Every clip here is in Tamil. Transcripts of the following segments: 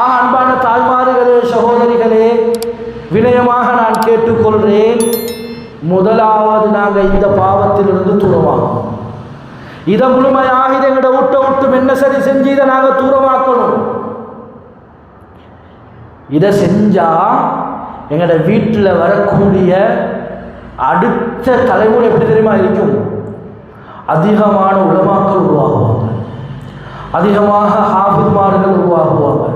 ஆ அன்பான தாய்மார்களே சகோதரிகளே வினயமாக நான் கேட்டுக்கொள்கிறேன். முதலாவது நாங்கள் இந்த பாவத்திலிருந்து தூரமாகணும். இதை முழுமையாக இதை எங்கட விட்ட விட்டும் என்ன சரி செஞ்சு இதை நாங்கள் தூரமாக்கணும். இதை செஞ்சா எங்களோட வீட்டில் வரக்கூடிய அடுத்த தலைமுறை எப்படி தெரியுமா இருக்கும்? அதிகமான உலமாக்கள் உருவாகுவாங்க. அதிகமாக ஹாஃபித்மார்கள் உருவாகுவாங்க.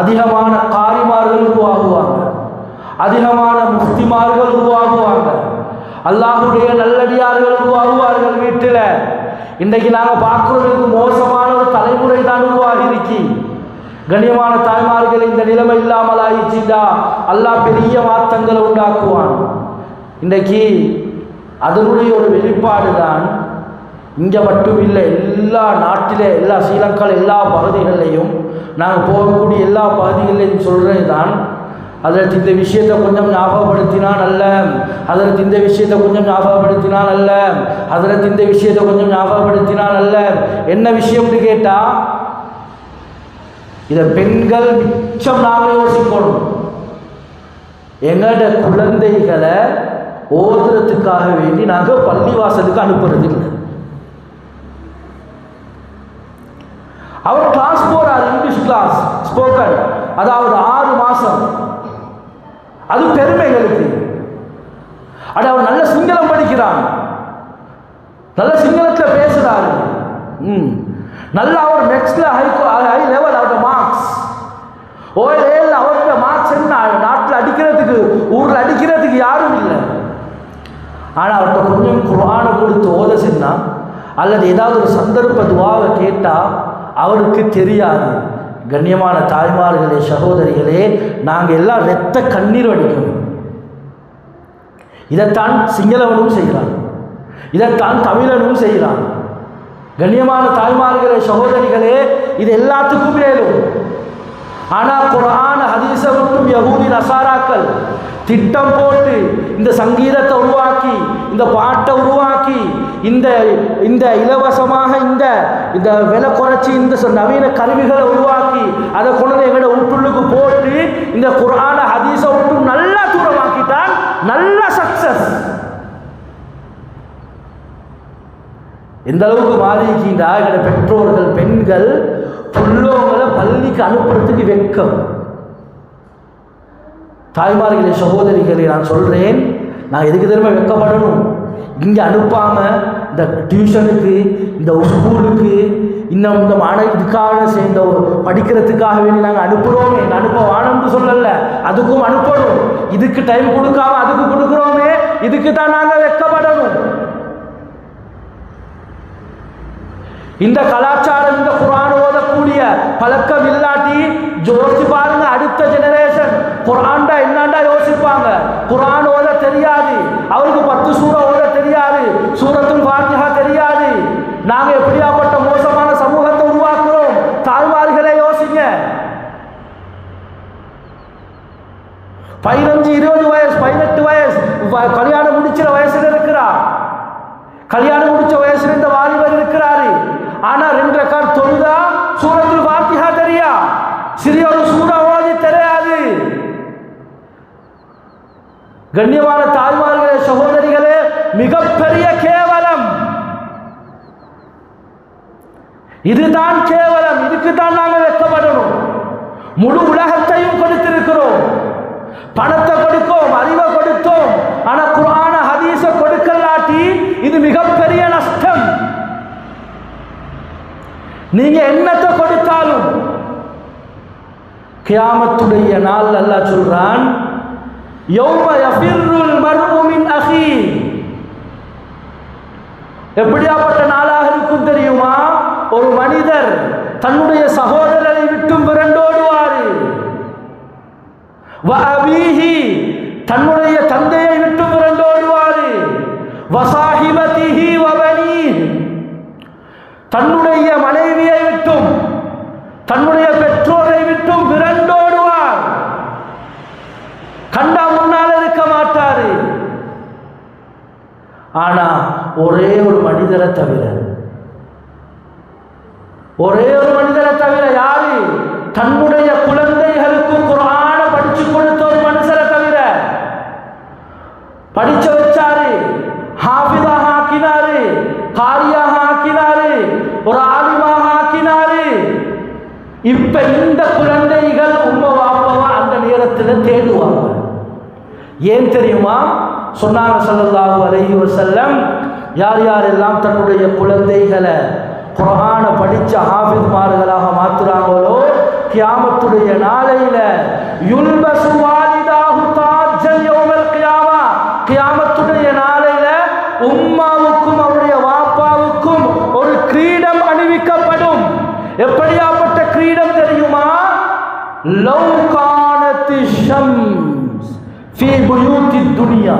அதிகமான காரிமார்கள் உருவாகுவாங்க. அதிகமான முஸ்திமார்கள் உருவாகுவாங்க. அல்லாஹுடைய நல்லடியார்கள் உருவாகுவார்கள் வீட்டில். இன்றைக்கு நாங்கள் பார்க்குறதுக்கு மோசமான ஒரு தலைமுறை தான் உருவாகி இருக்கி. கண்ணியமான தாய்மார்கள் இந்த நிலைமை இல்லாமல் ஆயிடுச்சுண்டா அல்லாஹ் பெரிய மாற்றங்களை உண்டாக்குவான். இன்றைக்கு அதனுடைய ஒரு வெளிப்பாடு தான் இங்கே மட்டும் இல்லை எல்லா நாட்டிலே எல்லா ஸ்ரீலங்காவில் எல்லா பகுதிகளிலையும் நாங்கள் போகக்கூடிய எல்லா பகுதிகளிலையும் சொல்கிறது தான் அதில் இந்த விஷயத்தை கொஞ்சம் ஞாபகப்படுத்தினால் நல்ல. அதில் இந்த விஷயத்தை கொஞ்சம் ஞாபகப்படுத்தினால் நல்ல. அதில் இந்த விஷயத்தை கொஞ்சம் ஞாபகப்படுத்தினால் நல்ல. என்ன விஷயம்னு கேட்டால் இதை பெண்கள் மிச்சம் நாங்கள் யோசிக்கணும். எங்களோட குழந்தைகளை ஓதுறதுக்காக வேண்டி நாங்கள் பள்ளிவாசலுக்கு அனுப்புறது இல்லை அவர் கிளாஸ் போறார் இங்கிலீஷ் கிளாஸ் ஸ்போக்கன் அதாவது ஆறு மாசம். அது பெருமைகளுக்கு அட அவர் நல்ல சிங்களம் படிக்கிறான் நல்ல சிங்களத்தில் பேசுறாரு. ம். நல்ல அவர் நெக்ஸ்ட்ல ஹை ஹை லெவல் அவரோட மார்க்ஸ் ஓஏல அவரோட மார்க்ஸ் என்ன? நாட்டில் அடிக்கிறதுக்கு ஊரில் அடிக்கிறதுக்கு யாரும் இல்லை. ஆனால் அவர்கிட்ட கொஞ்சம் குரானை கொடுத்து ஓத சென்னா அல்லது ஏதாவது ஒரு சந்தர்ப்ப துவாவை கேட்டால் அவருக்கு தெரியாது. கண்ணியமான தாய்மார்களே சகோதரிகளே நாங்கள் எல்லாம் இரத்த கண்ணீர் வடிக்கணும். இதைத்தான் சிங்களவனும் செய்கிறான். இதைத்தான் தமிழனும் செய்கிறான். கண்ணியமான தாய்மார்களே சகோதரிகளே இது எல்லாத்துக்கும் மேலும். ஆனால் குரான் ஹதீஸ மற்றும் யகூதி நசாராக்கள் திட்டம் போட்டு இந்த சங்கீதத்தை உருவாக்கி இந்த பாட்டை உருவாக்கி இந்த இந்த இலவசமாக இந்த இந்த விலை குறைச்சி இந்த ச- நவீன கருவிகளை உருவாக்கி அதை கொண்டு வந்து எங்களோட உட்டுள்ளுக்கு போட்டு இந்த குரான ஹதீஸை விட்டும் நல்லா தூரமாக்கிட்டால் நல்ல சக்சஸ் எந்த அளவுக்கு மாறிக்கின்றா எங்களோட பெற்றோர்கள் பெண்கள் புள்ளவங்களை பள்ளிக்கு அனுப்புறதுக்கு வெக்கம் தாய்மார்களே சகோதரிகளை நான் சொல்கிறேன் நான் எதுக்கு திரும்ப வெக்கப்படணும் இங்கே அனுப்பாமல் இந்த டியூஷனுக்கு இந்த ஸ்கூலுக்கு இன்னும் இந்த மாண இதுக்காக சேர்ந்த படிக்கிறதுக்காக வேண்டி நாங்கள் அனுப்புகிறோமே நான் அனுப்ப வானம்னு சொல்லலை. அதுக்கும் அனுப்பணும். இதுக்கு டைம் கொடுக்காம அதுக்கு கொடுக்குறோமே. இதுக்கு தான் நாங்கள் வெக்கப்படணும். இந்த கலாச்சாரம் இந்த குரான் ஓதக்கூடிய பழக்கம் இல்லாட்டி யோசிச்சு பாருங்க அடுத்த ஜெனரேஷன் குரான்டா என்னண்டா யோசிப்பாங்க? குரான் ஓத தெரியாது. அவருக்கு பத்து சூட ஓத தெரியாது சூரத்துல் ஃபாத்திஹா தெரியாது. நாங்க எப்படியாப்பட்ட மோசமான சமூகத்தை உருவாக்குறோம்? தாய்மார்களே யோசிங்க. பதினஞ்சு இருபது வயசு பதினெட்டு வயசு கல்யாணம் முடிச்சிற வயசுல இருக்கிறா கல்யாணம் முடிச்ச வயசுல இந்த வாலிபர் இருக்கிறாரு. ஆனா ரெண்டு கார் தொழுதா? சூரத்தில் வாத்திஹா தெரியா? சிறிய ஒரு சூறா ஓதி தெரியாது. கண்ணியமான தாய்மார்களே சகோதரிகளே மிகப்பெரிய கேவலம். இதுதான் கேவலம். இதுக்கு தான் நாங்கள் வெட்கப்படணும். முழு உலகத்தையும் கொடுத்திருக்கிறோம். பணத்தை கொடுத்தோம் அறிவை கொடுத்தோம். ஆனா குரான ஹதீச கொடுக்கலாட்டி இது மிகப்பெரிய நஷ்டம். நீங்க என்னத்தை கொடுத்தாலும் கியாமத்துடைய நாள் அல்லாஹ் சொல்றான் யௌம யஃபிர்ருல் மர்உ மின் எப்படியாப்பட்ட நாளாக இருக்கும் தெரியுமா? ஒரு மனிதர் தன்னுடைய சகோதரரை விட்டும் விரண்டோடுவாரு. வ தன்னுடைய தந்தையை விட்டு விரண்டோடுவாரு. வசாஹிபதிஹி வபனீஹ் தன்னுடைய மனைவியை விட்டும் தன்னுடைய பெற்றோரை விட்டும் விரண்டோடுவார். கண்டா முன்னால் இருக்க மாட்டாரு. ஆனா ஒரே ஒரு மனிதரை தவிர ஒரே ஒரு மனிதரை தவிர யாரு? தன்னுடைய குழந்தைகளுக்கு குரான படிச்சு கொடுத்த ஒரு மனுஷரை தவிர படிச்ச வச்சாரு ஹாஃபிதாக ஆக்கினாரு காரியாக ஆக்கினாரு ஒரு ஆலிமாக ஆக்கினாரு. இப்ப இந்த குழந்தைகள் உம்மை வாப்பவா அந்த நேரத்தில் தேடுவாங்க. ஏன் தெரியுமா? சொன்னாங்க ஸல்லல்லாஹு அலைஹி வஸல்லம் யார் யாரெல்லாம் தன்னுடைய குழந்தைகளை குர்ஆனை படிச்ச ஹாஃபிஸ்மார்களாக மாத்துறாங்களோ கியாமத்துடைய நாளையில் யுல்பசு வாலிதாஹு தாஜ்ஜல் யௌமல் கியாமா கியாமத்துடைய நாளையில் உம்மாவுக்கும் அவருடைய வாப்பாவுக்கும் ஒரு கிரீடம் அணிவிக்கப்படும். எப்படியாப்பட்ட கிரீடம் தெரியுமா? லவ் கானத்தி ஷம்ஸ் ஃபீ புயூத்தி துனியா.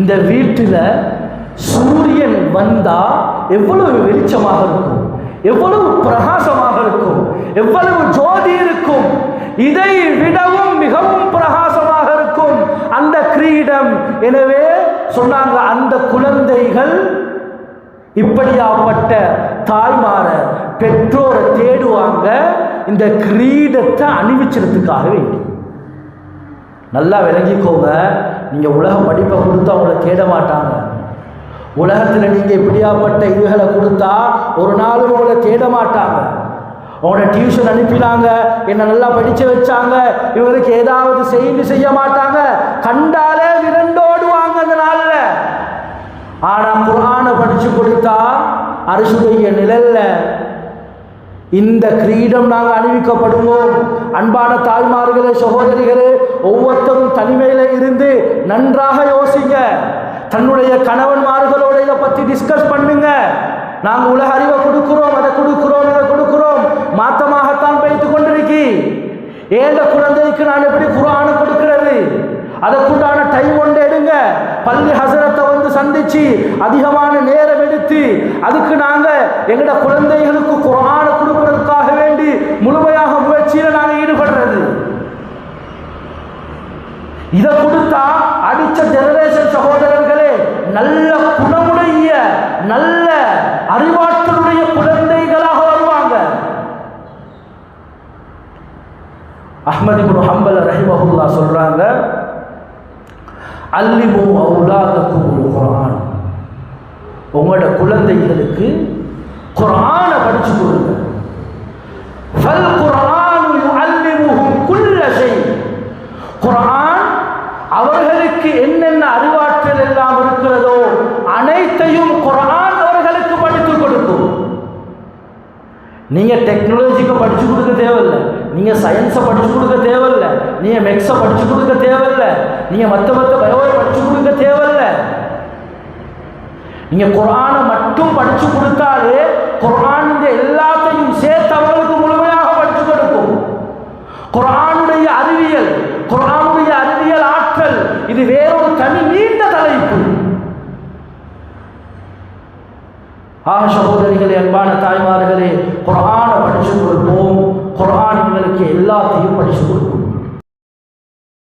இந்த வீட்டில் சூரியன் வந்தா எவ்வளவு வெளிச்சமாக இருக்கும்? எவ்வளவு பிரகாசமாக இருக்கும்? எவ்வளவு ஜோதி இருக்கும்? இதை விடவும் மிகவும் பிரகாசமாக இருக்கும். அந்த கிரீடம். எனவே சொன்னாங்க அந்த குழந்தைகள் இப்படியாப்பட்ட தாய்மார பெற்றோரை தேடுவாங்க. இந்த கிரீடத்தை அணிவிச்சதுக்காக வேண்டி. நல்லா விளங்கிக்கோங்க. நீங்கள் உலக படிப்பை கொடுத்து அவங்கள தேட மாட்டாங்க. உலகத்தில் நீங்கள் இப்படியாப்பட்ட இதுகளை கொடுத்தா ஒரு நாளும் உங்களை தேட மாட்டாங்க. உங்களோட டியூஷன் அனுப்பினாங்க என்னை நல்லா படித்து வச்சாங்க இவங்களுக்கு ஏதாவது செய்து செய்ய மாட்டாங்க. கண்டாலே விரண்டோடுவாங்க அந்த நாளில். ஆனால் குரானை படித்து கொடுத்தா அரசுடைய நிழல்ல. இந்த கிரீடம் நாங்கள் அணிவிக்கப்படுவோம். அன்பான தாய்மார்களே சகோதரிகளே ஒவ்வொருத்தரும் தனிமையில் இருந்து நன்றாக யோசிங்க. தன்னுடைய கணவன்மார்களோட இதை பற்றி டிஸ்கஸ் பண்ணுங்க. நாங்கள் உலக அறிவை கொடுக்கிறோம் அதை கொடுக்கிறோம் இதை கொடுக்கிறோம். மாத்தமாகத்தான் பேய்த்து கொண்டிருக்கி. ஏழ குழந்தைக்கு நான் எப்படி குரானை கொடுக்கிறது? அதற்குண்டான டைம் ஒன்று எடுங்க. பள்ளி ஹசரத்தை வந்து சந்திச்சு அதிகமான நேரம் எடுத்து அதுக்கு நாங்கள் எங்களோட குழந்தைகளுக்கு குரான கொடுப்பதற்காக வேண்டி முழுமையாக முயற்சியில் நாங்கள் ஈடுபடுறது இதை கொடுத்தா அடுத்த ஜெனரேஷன் சகோதரர்களே நல்ல குணமுடைய நல்ல அறிவாற்றலுடைய குழந்தைகளாக வருவாங்க. அஹமது குரு ஹம்பல் ரஹிமஹுல்லா சொல்றாங்க அல்லிமு அவுலாதக்கும் குரான் உங்களோட குழந்தைகளுக்கு குரானை படிச்சு கொடுங்க. ஃபல் நீங்க டெக்னாலஜிக்கு படிச்சு கொடுக்க தேவையில்லை. நீங்க சயின்ஸை படிச்சு கொடுக்க தேவையில்லை. நீங்க மெக்ஸை படிச்சு கொடுக்க தேவையில்லை. நீங்க மற்ற மற்ற பயோவை படிச்சு கொடுக்க தேவையில்லை. நீங்க குரானை மட்டும் படிச்சு கொடுத்தாலே குரான் எல்லாத்தையும் சேர்த்து அவர்களுக்கு முழுமையாக படிச்சு கொடுக்கும். குரானுடைய அறிவியல் குரானுடைய அறிவியல் ஆற்றல் இது வேறு ஆக சகோதரிகளே அன்பான தாய்மார்களே குரானை படிச்சு கொடுப்போம். குரான் எங்களுக்கு எல்லாத்தையும் படிச்சு கொடுப்போம்